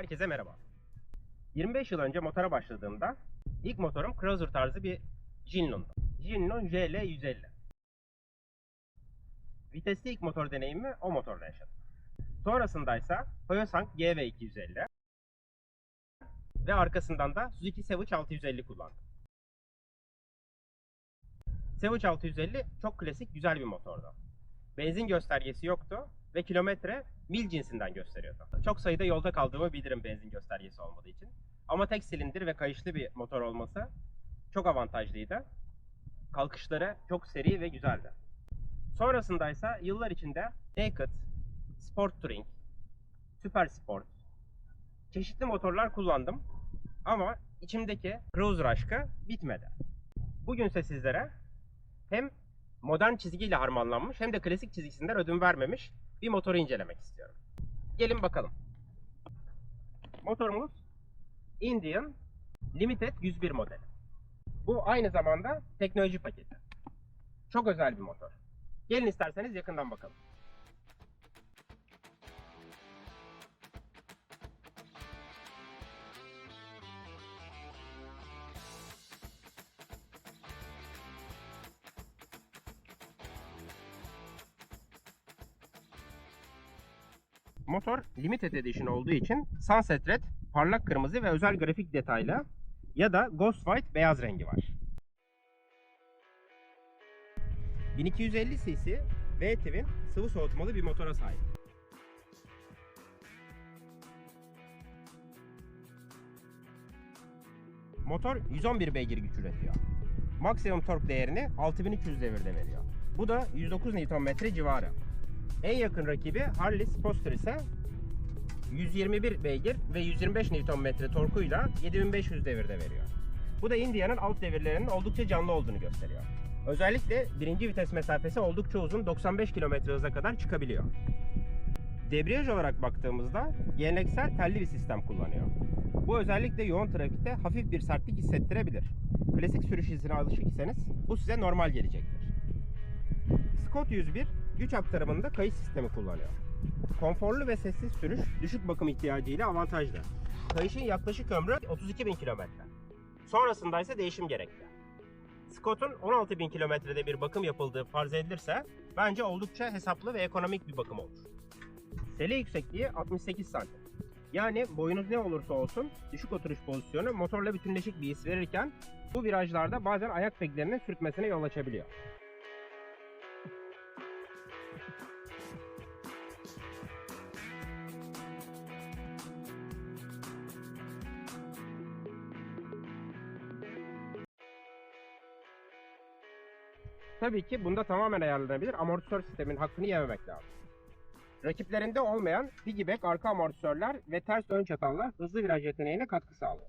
Herkese merhaba. 25 yıl önce motora başladığımda ilk motorum cruiser tarzı bir Jinlun'du. Jinlun JL 150. Vitesli ilk motor deneyimi o motorla yaşadım. Sonrasındaysa Toyosang GV 250 ve arkasından da Suzuki Savage 650 kullandım. Savage 650 çok klasik güzel bir motordu. Benzin göstergesi yoktu ve kilometre mil cinsinden gösteriyordu. Çok sayıda yolda kaldığımı bilirim benzin göstergesi olmadığı için. Ama tek silindir ve kayışlı bir motor olması çok avantajlıydı. Kalkışları çok seri ve güzeldi. Sonrasındaysa yıllar içinde Naked, Sport Touring, Super Sport, çeşitli motorlar kullandım. Ama içimdeki cruiser aşkı bitmedi. Bugünse sizlere hem modern çizgiyle harmanlanmış hem de klasik çizgisinden ödün vermemiş bir motoru incelemek istiyorum. Gelin bakalım. Motorumuz Indian Limited 101 modeli. Bu aynı zamanda teknoloji paketi. Çok özel bir motor. Gelin isterseniz yakından bakalım. Motor Limited Edition olduğu için Sunset Red parlak kırmızı ve özel grafik detaylı ya da Ghost White beyaz rengi var. 1250 cc V-Twin sıvı soğutmalı bir motora sahip. Motor 111 beygir güç üretiyor. Maksimum tork değerini 6300 devirde veriyor. Bu da 109 Nm civarı. En yakın rakibi Harley Sportster ise 121 beygir ve 125 Nm torkuyla 7500 devirde veriyor. Bu da India'nın alt devirlerinin oldukça canlı olduğunu gösteriyor. Özellikle birinci vites mesafesi oldukça uzun 95 km hıza kadar çıkabiliyor. Debriyaj olarak baktığımızda geleneksel telli bir sistem kullanıyor. Bu özellikle yoğun trafikte hafif bir sertlik hissettirebilir. Klasik sürüş hizine alışık iseniz bu size normal gelecektir. Scott 101 güç aktarımında kayış sistemi kullanıyor. Konforlu ve sessiz sürüş düşük bakım ihtiyacıyla avantajlı. Kayışın yaklaşık ömrü 32 bin kilometre. Sonrasında ise değişim gerekli. Scott'un 16 bin kilometrede bir bakım yapıldığı farz edilirse bence oldukça hesaplı ve ekonomik bir bakım olur. Sele yüksekliği 68 santim. Yani boyunuz ne olursa olsun düşük oturuş pozisyonu motorla bütünleşik bir his verirken bu virajlarda bazen ayak peglerinin sürtmesine yol açabiliyor. Tabii ki bunda tamamen ayarlanabilir amortisör sistemin hakkını yememek lazım. Rakiplerinde olmayan piggyback arka amortisörler ve ters ön çatallar hızlı viraj yeteneğine katkı sağlıyor.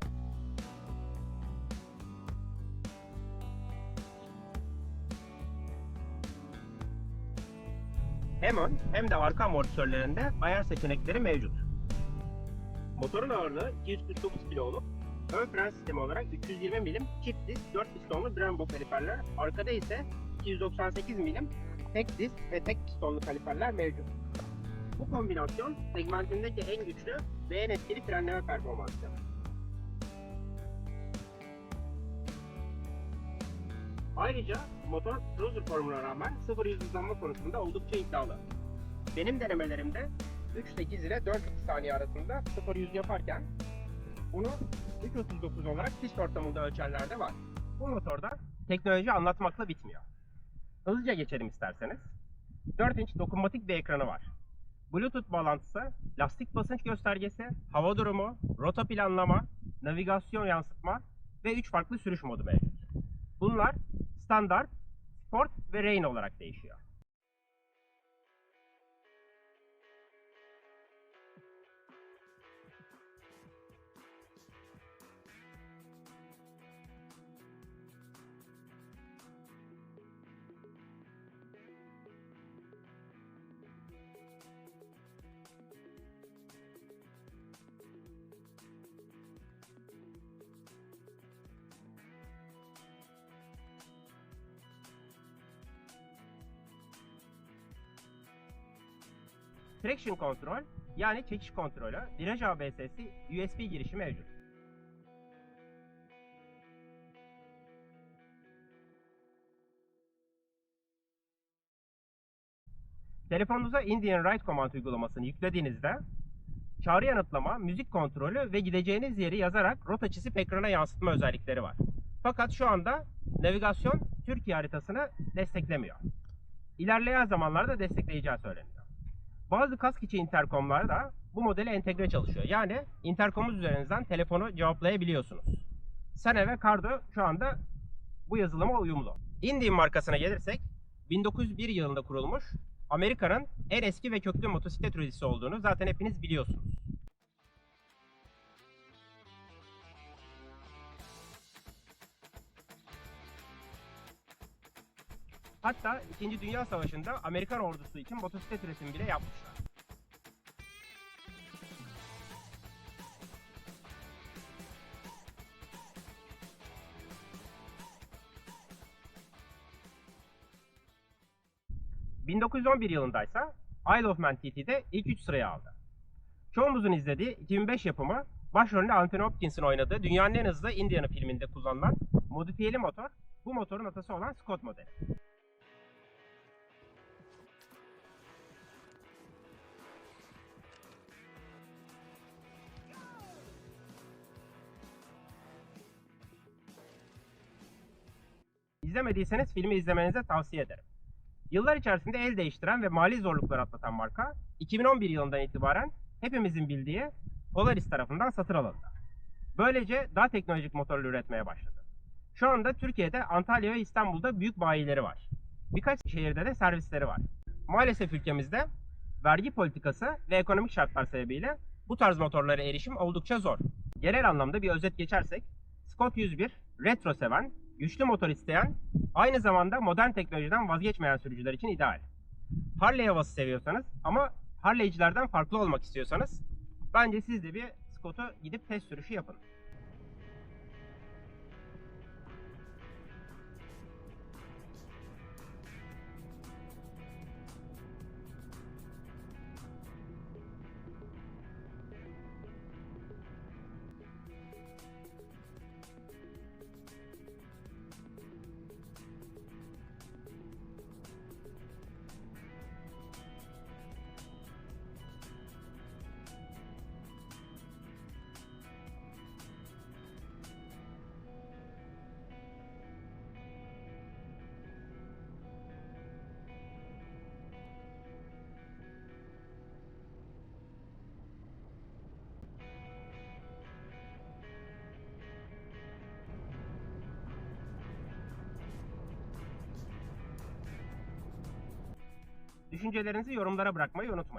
Hem ön hem de arka amortisörlerinde ayar seçenekleri mevcut. Motorun ağırlığı 249 kilo olup ön fren sistemi olarak 320 milim çift disk 4 pistonlu Brembo kaliperler, arkada ise 298 milim tek disk ve tek pistonlu kaliperler mevcut. Bu kombinasyon segmentindeki en güçlü ve en etkili frenleme performansı. Ayrıca motor cruiser formuna rağmen 0-100 hızlanma konusunda oldukça iddialı. Benim denemelerimde 3.8 ile 4.2 saniye arasında 0-100 yaparken bunu 3.39 olarak pist ortamında ölçenler de var. Bu motorda teknoloji anlatmakla bitmiyor. Hızlıca geçelim isterseniz. 4 inç dokunmatik bir ekranı var. Bluetooth bağlantısı, lastik basınç göstergesi, hava durumu, rota planlama, navigasyon yansıtma ve 3 farklı sürüş modu mevcut. Bunlar standart, sport ve rain olarak değişiyor. Traction kontrol yani çekiş kontrolü, viraj ABS'si, USB girişi mevcut. Telefonunuza Indian Ride Command uygulamasını yüklediğinizde çağrı yanıtlama, müzik kontrolü ve gideceğiniz yeri yazarak rota çizip ekrana yansıtma özellikleri var. Fakat şu anda navigasyon Türkiye haritasını desteklemiyor. İlerleyen zamanlarda destekleyeceği söyleniyor. Bazı kask içi interkomlar da bu modele entegre çalışıyor. Yani interkomuz üzerinizden telefonu cevaplayabiliyorsunuz. Sene ve Cardo şu anda bu yazılıma uyumlu. Indian markasına gelirsek 1901 yılında kurulmuş Amerika'nın en eski ve köklü motosiklet üreticisi olduğunu zaten hepiniz biliyorsunuz. Hatta 2. Dünya Savaşı'nda Amerikan ordusu için motosiklet üretimi bile yapmışlar. ...1911 yılındaysa Isle of Man TT'de ilk 3 sırayı aldı. Çoğumuzun izlediği 2005 yapımı başrolünde Anthony Hopkins'in oynadığı dünyanın en hızlı Indiana filminde kullanılan modifiyeli motor bu motorun atası olan Scott modeli. İzlemediyseniz filmi izlemenizi tavsiye ederim. Yıllar içerisinde el değiştiren ve mali zorluklar atlatan marka 2011 yılından itibaren hepimizin bildiği Polaris tarafından satın alındı. Böylece daha teknolojik motorlar üretmeye başladı. Şu anda Türkiye'de Antalya ve İstanbul'da büyük bayileri var. Birkaç şehirde de servisleri var. Maalesef ülkemizde vergi politikası ve ekonomik şartlar sebebiyle bu tarz motorlara erişim oldukça zor. Genel anlamda bir özet geçersek, Scott 101, retro seven, güçlü motor isteyen, aynı zamanda modern teknolojiden vazgeçmeyen sürücüler için ideal. Harley havası seviyorsanız ama Harley'cilerden farklı olmak istiyorsanız bence siz de bir Scott'u gidip test sürüşü yapın. Düşüncelerinizi yorumlara bırakmayı unutmayın.